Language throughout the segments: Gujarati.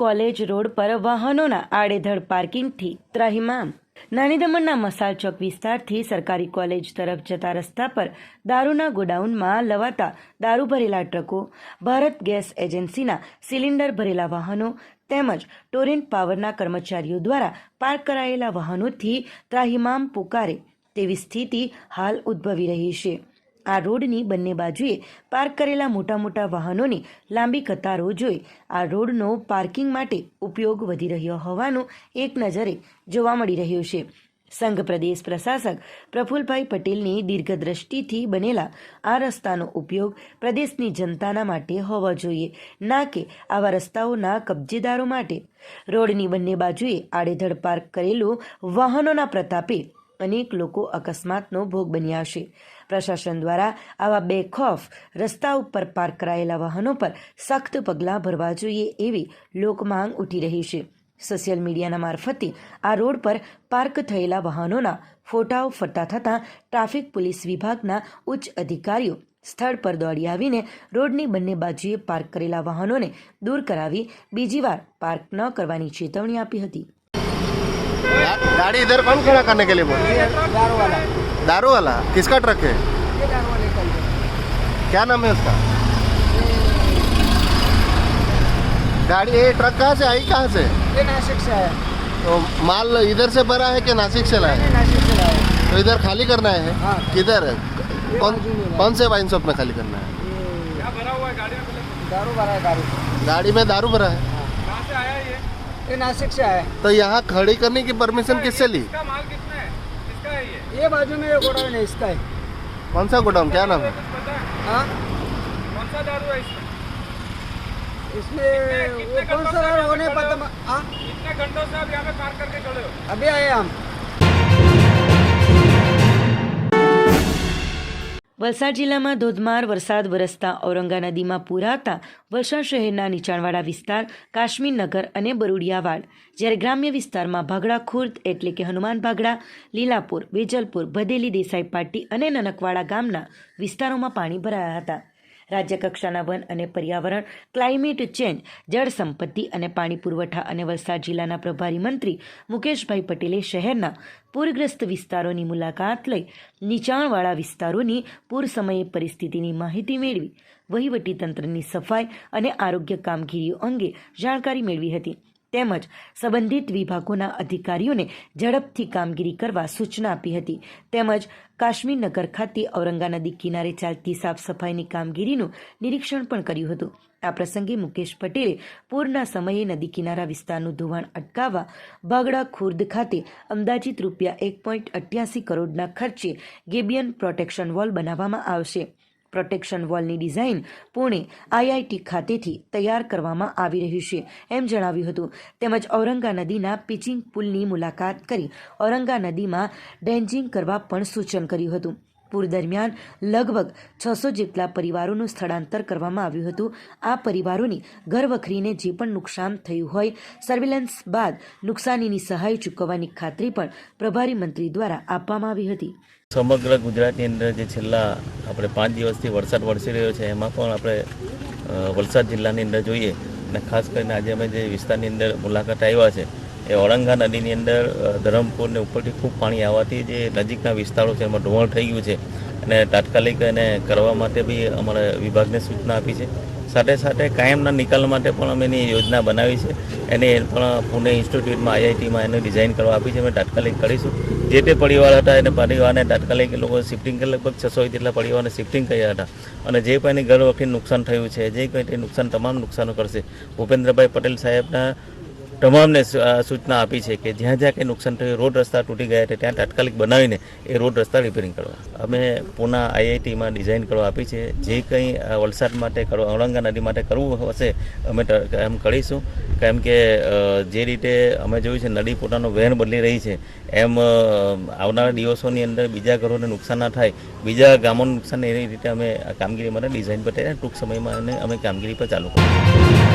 કોલેજ રોડ પર વાહનોના આડેધડ પાર્કિંગથી ત્રાહિમામ. નાની દમણના મસાલ ચોક વિસ્તારથી સરકારી કોલેજ તરફ જતા રસ્તા પર દારૂના ગોડાઉનમાં લવાતા દારૂ ભરેલા ટ્રકો, ભારત ગેસ એજન્સીના સિલિન્ડર ભરેલા વાહનો તેમજ ટોરેન્ટ પાવરના કર્મચારીઓ દ્વારા પાર્ક કરાયેલા વાહનોથી ત્રાહિમામ પુકારે તેવી સ્થિતિ હાલ ઉદ્ભવી રહી છે. આ રોડની બંને બાજુએ પાર્ક કરેલા મોટા મોટા વાહનોની લાંબી કતારો જોઈ આ રોડનો પાર્કિંગ માટે ઉપયોગ વધી રહ્યો હોવાનું એક નજરે જોવા મળી રહ્યું છે. સંઘ પ્રદેશ પ્રશાસક પ્રફુલભાઈ પટેલની દીર્ઘદ્રષ્ટિથી બનેલા આ રસ્તાનો ઉપયોગ પ્રદેશની જનતાના માટે હોવો જોઈએ, ના કે આવા રસ્તાઓના કબજેદારો માટે. રોડની બંને બાજુએ આડેધડ પાર્ક કરેલું વાહનોના પ્રતાપે અનેક લોકો અકસ્માતનો ભોગ બન્યા છે પ્રશાસન દ્વારા આવા બેખોફ રસ્તા ઉપર પાર્ક કરાયેલા વાહનો પર સખ્ત પગલાં ભરવા જોઈએ એવી લોકમાંગ ઉઠી રહી છે. સોશિયલ મીડિયાના મારફતે આ રોડ પર પાર્ક થયેલા વાહનોના ફોટાઓ ફરતા થતાં ટ્રાફિક પોલીસ વિભાગના ઉચ્ચ અધિકારીઓ સ્થળ પર દોડી આવીને રોડની બંને બાજુએ પાર્ક કરેલા વાહનોને દૂર કરાવી બીજી વાર પાર્ક ન કરવાની ચેતવણી આપી હતી. गाड़ी इधर कौन खड़ा करने के लिए बोल? दारू वाला दारू वाला किसका ट्रक है? ये दारू वाले का ही है। क्या नाम है उसका? गाड़ी ये ट्रक कहाँ से आई कहाँ से? ये नासिक से है तो माल इधर से भरा है कि नासिक से लाया? है नासिक से लाया। तो इधर खाली करना है? हाँ। किधर कौन है। कौन से वाइन शॉप में खाली करना है? ये दारू भरा है गाड़ी गाड़ी में दारू भरा है? ये? नासिक से आए तो यहाँ खड़ी करने की परमिशन किससे ली? इसका माल कितना है किसका है ये। ये बाजू में ये गोडाउन है इसका है। कौन सा गोडाउन? क्या नाम है? है? कौन सा दारू है इसमें? इसमें वो कौन सा दारू होने पता हाँ? घंटों से आप यहाँ पे पार्क करके चले हो? अभी आए हम। વલસાડ જિલ્લામાં ધોધમાર વરસાદ વરસતા ઔરંગા નદીમાં પૂર આવતા વલસાડ શહેરના નીચાણવાળા વિસ્તાર, કાશ્મીર નગર અને બરુડિયાવાડ જ્યારે ગ્રામ્ય વિસ્તારમાં ભાગડા ખુર્દ એટલે કે હનુમાન ભાગડા, લીલાપુર વેજલપુર ભદેલી દેસાઈ પાટી અને નનકવાડા ગામના વિસ્તારોમાં પાણી ભરાયા હતા. રાજ્ય કક્ષાના વન અને પર્યાવરણ ક્લાઇમેટ ચેન્જ જળ સંપત્તિ અને પાણી પુરવઠા અને વલસાડ જિલ્લાના પ્રભારી મંત્રી મુકેશભાઈ પટેલે શહેરના પૂરગ્રસ્ત વિસ્તારોની મુલાકાત લઈ નીચાણવાળા વિસ્તારોની પૂર સમયે પરિસ્થિતિની માહિતી મેળવી. વહીવટીતંત્રની સફાઈ અને આરોગ્ય કામગીરીઓ અંગે જાણકારી મેળવી હતી. તેમજ સંબંધિત વિભાગોના અધિકારીઓને ઝડપથી કામગીરી કરવા સૂચના આપી હતી. તેમજ કાશ્મીર નગર ખાતે ઔરંગા નદી કિનારે ચાલતી સાફ સફાઈની કામગીરીનું નિરીક્ષણ પણ કર્યું હતું. આ પ્રસંગે મુકેશ પટેલે પૂરના સમયે નદી કિનારા વિસ્તારનું ધોવાણ અટકાવવા ભાગડા ખુર્દ ખાતે અંદાજિત રૂપિયા એક પોઈન્ટ અઠ્યાસી કરોડના ખર્ચે ગેબિયન પ્રોટેક્શન વોલ બનાવવામાં આવશે. પ્રોટેક્શન વોલની ડિઝાઇન પુણે આઈઆઈટી ખાતેથી તૈયાર કરવામાં આવી રહ્યું છે. એમ જણાવ્યું હતું. તેમજ ઔરંગા નદીના પિચિંગ પુલની મુલાકાત કરી ઔરંગા નદીમાં ડેન્જિંગ કરવા પણ સૂચન કર્યું હતું. પૂર દરમિયાન લગભગ છસો જેટલા પરિવારોનું સ્થળાંતર કરવામાં આવ્યું હતું. આ પરિવારોની ઘરવખરીને જે પણ નુકસાન થયું હોય, સર્વેલન્સ બાદ નુકસાનીની સહાય ચૂકવવાની ખાતરી પણ પ્રભારી મંત્રી દ્વારા આપવામાં આવી હતી. સમગ્ર ગુજરાતની અંદર જે છેલ્લા આપણે પાંચ દિવસથી વરસાદ વરસી રહ્યો છે, એમાં પણ આપણે વલસાડ જિલ્લાની અંદર જોઈએ અને ખાસ કરીને આજે અમે જે વિસ્તારની અંદર મુલાકાત આવ્યા છે એ ઓળંગા નદીની અંદર ધરમપુરને ઉપરથી ખૂબ પાણી આવવાથી જે નજીકના વિસ્તારો છે એમાં ધોવાણ થઈ ગયું છે. અને તાત્કાલિક એને કરવા માટે બી અમારા વિભાગને સૂચના આપી છે. સાથે સાથે કાયમના નિકાલ માટે પણ અમે એની યોજના બનાવી છે. એને પણ પુણે ઇન્સ્ટિટ્યૂટમાં આઈઆઈટીમાં એને ડિઝાઇન કરવા આપી છે. અમે તાત્કાલિક કરીશું. જે તે પરિવાર હતા, એને પરિવારને તાત્કાલિક લોકો શિફ્ટિંગ લગભગ છસો જેટલા પરિવારને શિફ્ટિંગ કર્યા હતા. અને જે એની ઘર વખતે નુકસાન થયું છે, જે કંઈ તે નુકસાન, તમામ નુકસાનો કરશે. ભૂપેન્દ્રભાઈ પટેલ સાહેબના તમામને સૂચના આપી છે કે જ્યાં જ્યાં કંઈ નુકસાન થયું, રોડ રસ્તા તૂટી ગયા છે ત્યાં તાત્કાલિક બનાવીને એ રોડ રસ્તા રિપેરિંગ કરવા. અમે પૂના આઈઆઈટીમાં ડિઝાઇન કરવા આપી છે. જે કંઈ વલસાડ માટે કરવા, ઔરંગા નદી માટે કરવું હશે, અમે એમ કરીશું. કેમ કે જે રીતે અમે જોયું છે નદી પોતાનો વહેણ બદલી રહી છે, એમ આવનારા દિવસોની અંદર બીજા ઘરોને નુકસાન ના થાય, બીજા ગામોને નુકસાન એ રીતે અમે કામગીરી માટે ડિઝાઇન પર ટૂંક સમયમાં અમે કામગીરી પર ચાલુ કરીશું.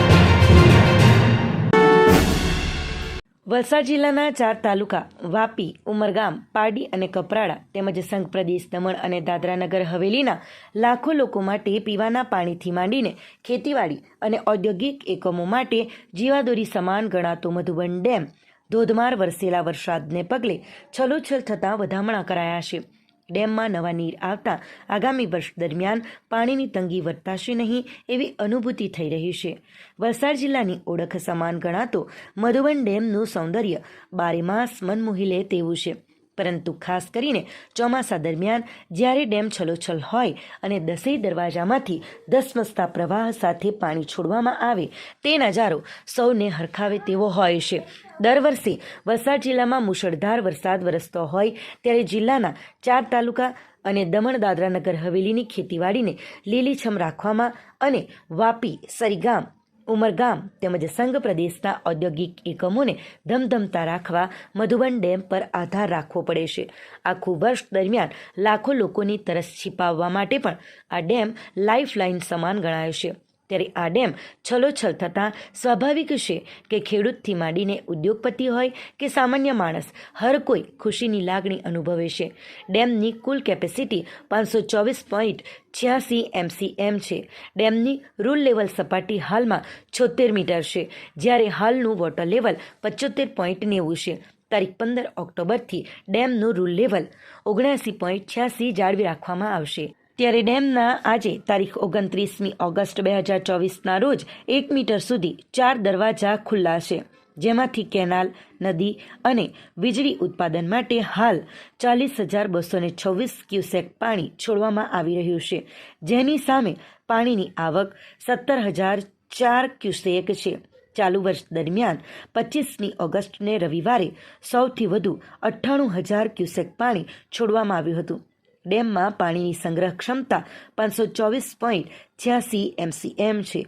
વલસાડ જિલ્લાના ચાર તાલુકા વાપી, ઉમરગામ, પારડી અને કપરાડા તેમજ સંઘ પ્રદેશ દમણ અને દાદરાનગર હવેલીના લાખો લોકો માટે પીવાના પાણીથી માંડીને ખેતીવાડી અને ઔદ્યોગિક એકમો માટે જીવાદોરી સમાન ગણાતો મધુબન ડેમ ધોધમાર વરસેલા વરસાદને પગલે છલોછલ થતાં વધામણા કરાયા છે. ડેમમાં નવા નીર આવતા આગામી વર્ષ દરમિયાન પાણીની તંગી વર્તાશે નહીં એવી અનુભૂતિ થઈ રહી છે. વલસાડ જિલ્લાની ઓળખ સમાન ગણાતો મધુબન ડેમનું સૌંદર્ય બારેમાસ મન મોહી લે તેવું છે. પરંતુ ખાસ કરીને ચોમાસા દરમિયાન જ્યારે ડેમ છલોછલ હોય અને દસેય દરવાજામાંથી ધસમસતા પ્રવાહ સાથે પાણી છોડવામાં આવે તે નજારો સૌને હરખાવે તેવો હોય છે. દર વર્ષે વલસાડ જિલ્લામાં મુશળધાર વરસાદ વરસતો હોય ત્યારે જિલ્લાના ચાર તાલુકા અને દમણ દાદરાનગર હવેલીની ખેતીવાડીને લીલીછમ રાખવામાં અને વાપી, સરીગામ ઉમરગામ તેમજ સંઘ પ્રદેશના ઔદ્યોગિક એકમોને ધમધમતા રાખવા મધુબન ડેમ પર આધાર રાખવો પડે છે. આખું વર્ષ દરમિયાન લાખો લોકોની તરસ છીપાવવા માટે પણ આ ડેમ લાઇફલાઇન સમાન ગણાય છે. ત્યારે આ ડેમ છલોછલ થતાં સ્વાભાવિક છે કે ખેડૂતથી માંડીને ઉદ્યોગપતિ હોય કે સામાન્ય માણસ, હર કોઈ ખુશીની લાગણી અનુભવે છે. ડેમની કુલ કેપેસિટી પાંચસો ચોવીસ પોઈન્ટ છ્યાસી એમસીએમ છે. ડેમની રૂલ લેવલ સપાટી હાલમાં છોતેર મીટર છે, જ્યારે હાલનું વોટર લેવલ પચોતેર પોઈન્ટ નેવું છે. તારીખ પંદર ઓક્ટોબરથી ડેમનું રૂલ લેવલ ઓગણસી પોઈન્ટ છ્યાસી જાળવી રાખવામાં આવશે. ત્યારે ડેમના આજે તારીખ ઓગણત્રીસમી ઓગસ્ટ બે હજાર ચોવીસના રોજ એક મીટર સુધી ચાર દરવાજા ખુલ્લા છે, જેમાંથી કેનાલ, નદી અને વીજળી ઉત્પાદન માટે હાલ ચાલીસ હજાર બસો ને છવ્વીસ ક્યુસેક પાણી છોડવામાં આવી રહ્યું છે, જેની સામે પાણીની આવક સત્તર હજાર ચાર ક્યુસેક છે. ચાલુ વર્ષ દરમિયાન પચીસમી ઓગસ્ટને રવિવારે સૌથી વધુ અઠ્ઠાણું હજાર ક્યુસેક પાણી છોડવામાં આવ્યું હતું. ડેમમાં પાણીની સંગ્રહ ક્ષમતા પાંચસો ચોવીસ પોઈન્ટ છ્યાસી એમસીએમ છે,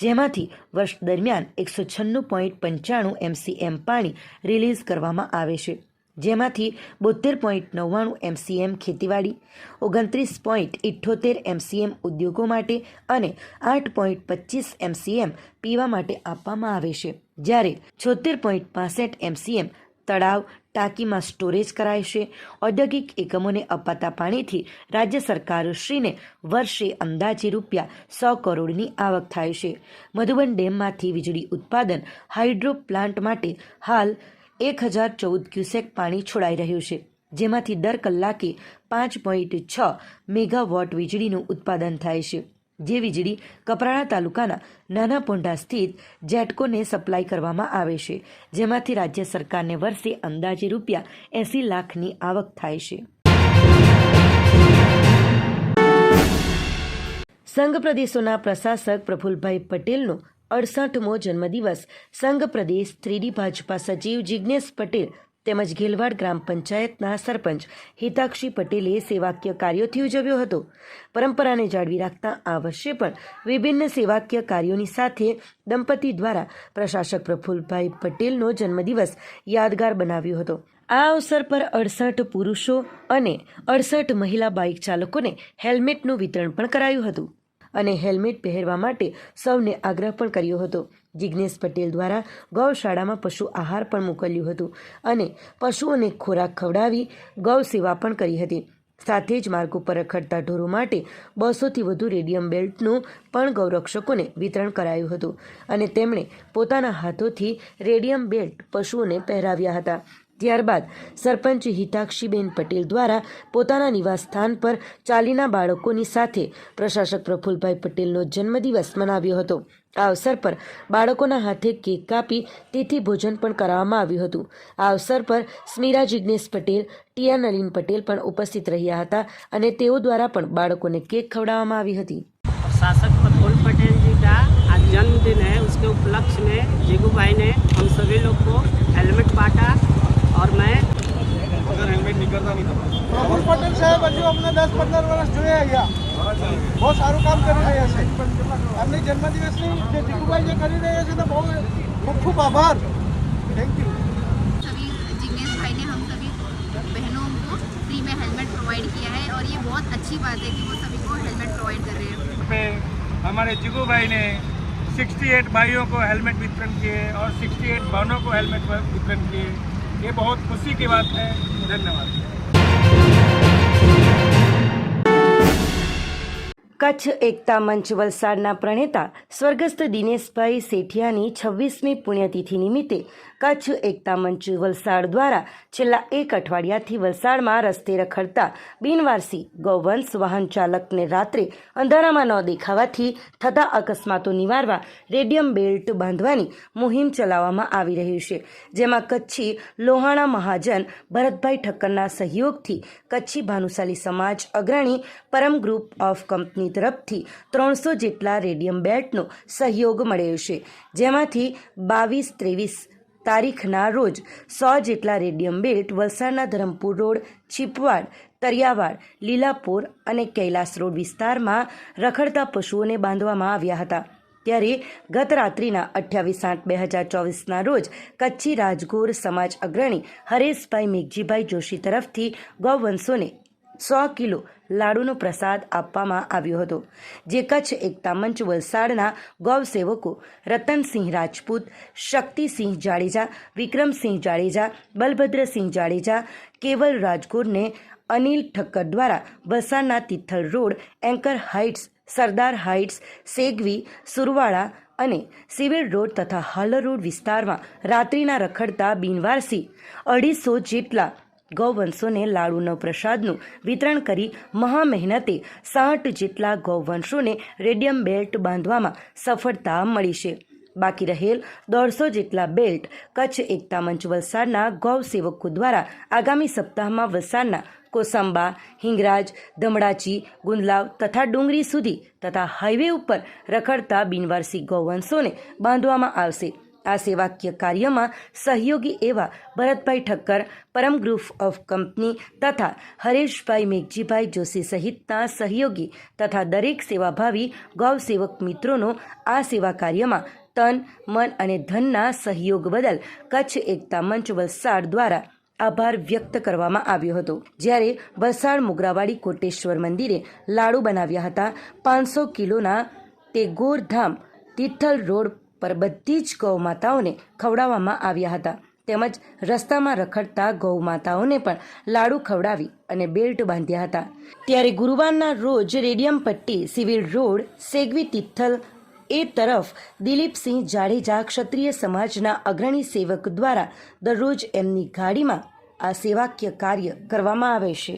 જેમાંથી વર્ષ દરમિયાન એકસો છન્નું પોઈન્ટ પંચાણું એમસીએમ પાણી રિલીઝ કરવામાં આવે છે, જેમાંથી બોતેર પોઈન્ટ નવ્વાણું એમસીએમ ખેતીવાડી, ઓગણત્રીસ પોઈન્ટ ઇઠ્ઠોતેર એમસીએમ ઉદ્યોગો માટે અને આઠ પોઈન્ટ પચીસ એમસીએમ પીવા માટે આપવામાં આવે છે, જ્યારે છોતેર પોઈન્ટ પાસઠ એમસીએમ તળાવ ટાંકીમાં સ્ટોરેજ કરાય છે. ઔદ્યોગિક એકમોને અપાતા પાણીથી રાજ્ય સરકારશ્રીને વર્ષે અંદાજે રૂપિયા સો કરોડની આવક થાય છે. મધુબન ડેમમાંથી વીજળી ઉત્પાદન હાઇડ્રો પ્લાન્ટ માટે હાલ એક હજાર ચૌદ ક્યુસેક પાણી છોડાઈ રહ્યું છે, જેમાંથી દર કલાકે પાંચ પોઈન્ટ છ મેગાવોટ વીજળીનું ઉત્પાદન થાય છે. જે વીજળી કપરાડા તાલુકાના નાના પોંઢા સ્થિત જેટકોને સપ્લાય કરવામાં આવે છે. જેમાંથી રાજ્ય સરકારને વર્ષે અંદાજે રૂપિયા એંસી લાખની આવક થાય છે. સંઘ પ્રદેશોના પ્રશાસક પ્રફુલભાઈ પટેલનો અડસઠમો જન્મદિવસ. સંઘ પ્રદેશ થ્રીડી ભાજપા સચિવ જિજ્ઞેશ પટેલ તેમજ ઘેલવાડ ગ્રામ પંચાયતના સરપંચ હિતાક્ષી પટેલે સેવાકીય કાર્યોથી ઉજવ્યો હતો. પરંપરાને જાળવી રાખતા આ વર્ષે પણ વિભિન્ન સેવાકીય કાર્યોની સાથે દંપતી દ્વારા પ્રશાસક પ્રફુલભાઈ પટેલનો જન્મદિવસ યાદગાર બનાવ્યો હતો. આ અવસર પર અડસઠ પુરુષો અને અડસઠ મહિલા બાઇક ચાલકોને હેલ્મેટનું વિતરણ પણ કરાયું હતું અને હેલ્મેટ પહેરવા માટે સૌને આગ્રહ પણ કર્યો હતો. જિજ્ઞેશ પટેલ દ્વારા ગૌશાળામાં પશુ આહાર પણ મોકલ્યું હતું અને પશુઓને ખોરાક ખવડાવી ગૌ સેવા પણ કરી હતી. સાથે જ માર્ગ ઉપર રખડતા ઢોરો માટે બસોથી વધુ રેડિયમ બેલ્ટનું પણ ગૌરક્ષકોને વિતરણ કરાયું હતું અને તેમણે પોતાના હાથોથી રેડિયમ બેલ્ટ પશુઓને પહેરાવ્યા હતા. ત્યારબાદ સરપંચ હિતાક્ષીબેન પટેલ દ્વારા પોતાના નિવાસસ્થાન પર ચાલીના બાળકોની સાથે પ્રશાસક પ્રફુલભાઈ પટેલનો જન્મદિવસ મનાવ્યો હતો. આ અવસર પર બાળકોના હાથે કેક કાપી તેથી ભોજન પણ કરાવવામાં આવ્યું હતું. આ અવસર પર સ્મીરા જિજ્ઞેશ પટેલ ટીયા નલીન પટેલ પણ ઉપસ્થિત રહ્યા હતા અને તેઓ દ્વારા પણ બાળકોને કેક ખવડાવવામાં આવી હતી. શાસક પ્રફુલ પટેલ જી કા આ જન્મદિન હૈ ઉસકે મેં જીગુભાઈ ને પંદર વર્ષ જોયા ગયા બહુ સારું કામ કરી રહ્યા છે એમની જન્મદિવસની જે જીતુભાઈ જે કરી રહ્યા છે તો બહુ ખૂબ ખૂબ આભાર થેન્ક યુ सभी जिग्नेश भाई ने हम सभी बहनों को फ्री में हेलमेट प्रोवाइड किया है और ये बहुत अच्छी बात है कि वो सभी को हेलमेट प्रोवाइड कर रहे हैं पे हमारे जिगू भाई ने 68 भाइयों को हेलमेट वितरण किए और 68 बहनों को हेलमेट वितरण किए ये बहुत खुशी की बात है धन्यवाद કચ્છ એકતા મંચ વલસાડના પ્રણેતા સ્વર્ગસ્થ દિનેશભાઈ સેઠિયાની છવ્વીસમી પુણ્યતિથિ નિમિત્તે કચ્છ, એકતા મંચ, વલસાડ દ્વારા છેલ્લા એક અઠવાડિયાથી વલસાડમાં રસ્તે રખડતા બિનવારસી ગૌવંશ વાહન ચાલકને રાત્રે અંધારામાં ન દેખાવાથી થતા અકસ્માતો નિવારવા રેડિયમ બેલ્ટ બાંધવાની મુહિમ ચલાવવામાં આવી રહી છે. જેમાં કચ્છી લોહાણા મહાજન ભરતભાઈ ઠક્કરના સહયોગથી કચ્છી ભાનુશાલી સમાજ અગ્રણી પરમ ગ્રુપ ઓફ કંપની તરફથી ત્રણસો જેટલા રેડિયમ બેલ્ટનો સહયોગ મળ્યો છે. જેમાંથી બાવીસ, ત્રેવીસ તારીખના રોજ સો જેટલા રેડિયમ બેલ્ટ વલસાડના ધરમપુર રોડ, છીપવાડ, તરિયાવાડ, લીલાપુર અને કૈલાસ રોડ વિસ્તારમાં રખડતા પશુઓને બાંધવામાં આવ્યા હતા. ત્યારે ગત રાત્રિના અઠ્યાવીસ આઠ બે હજાર ચોવીસના રોજ કચ્છી રાજગોર સમાજ અગ્રણી હરેશભાઈ મેઘજીભાઈ જોશી તરફથી ગૌવંશોને સો કિલો લાડુનો પ્રસાદ આપવામાં આવ્યો હતો, જે કચ્છ એકતા મંચ વલસાડના ગૌસેવકો રતનસિંહ રાજપૂત, શક્તિસિંહ જાડેજા, વિક્રમસિંહ જાડેજા, બલભદ્રસિંહ જાડેજા, કેવલ રાજગોરને અનિલ ઠક્કર દ્વારા વલસાડના Tithal road, anchor heights, Sardar heights, Segvi, સુરવાળા અને સિવિલ રોડ તથા હાલર રોડ વિસ્તારમાં રાત્રિના રખડતા બિનવારસી અઢીસો જેટલા ગૌવંશોને લાડુનો પ્રસાદનું વિતરણ કરી મહા મહેનતે સાઠ જેટલા ગૌવંશોને રેડિયમ બેલ્ટ બાંધવામાં સફળતા મળી છે. બાકી રહેલ દોઢસો જેટલા બેલ્ટ કચ્છ એકતા મંચ વલસાડના ગૌ સેવકો દ્વારા આગામી સપ્તાહમાં વલસાડના કોસંબા, હિંગરાજ, ધમડાચી, ગુંદલાવ તથા ડુંગરી સુધી તથા હાઈવે ઉપર રખડતા બિનવારસી ગૌવંશોને બાંધવામાં આવશે. આ સેવાકીય કાર્યમાં સહયોગી એવા Bharatbhai Thakkar, Param group of company તથા હરેશભાઈ મેઘજીભાઈ જોશી સહિતના સહયોગી તથા દરેક સેવાભાવી ગૌસેવક મિત્રોનો આ સેવા કાર્યમાં તન, મન અને ધનના સહયોગ બદલ કચ્છ એકતા મંચ વલસાડ દ્વારા આભાર વ્યક્ત કરવામાં આવ્યો હતો. જ્યારે વલસાડ મોગરાવાડી કોટેશ્વર મંદિરે લાડુ બનાવ્યા હતા. પાંચસો કિલોના તે ગોરધામ તિથલ રોડ પર બધી જ ગૌ માતાઓને ખવડાવવામાં આવ્યા હતા. તેમજ રસ્તામાં રખડતા ગૌ માતાઓને પણ લાડુ ખવડાવી અને બેલ્ટ બાંધ્યા હતા. ત્યારે ગુરુવારના રોજ રેડિયમ પટ્ટી સિવિલ રોડ, સેગવી તિથલ એ તરફ દિલીપસિંહ જાડેજા ક્ષત્રિય સમાજના અગ્રણી સેવક દ્વારા દરરોજ એમની ગાડીમાં આ સેવાકીય કાર્ય કરવામાં આવે છે.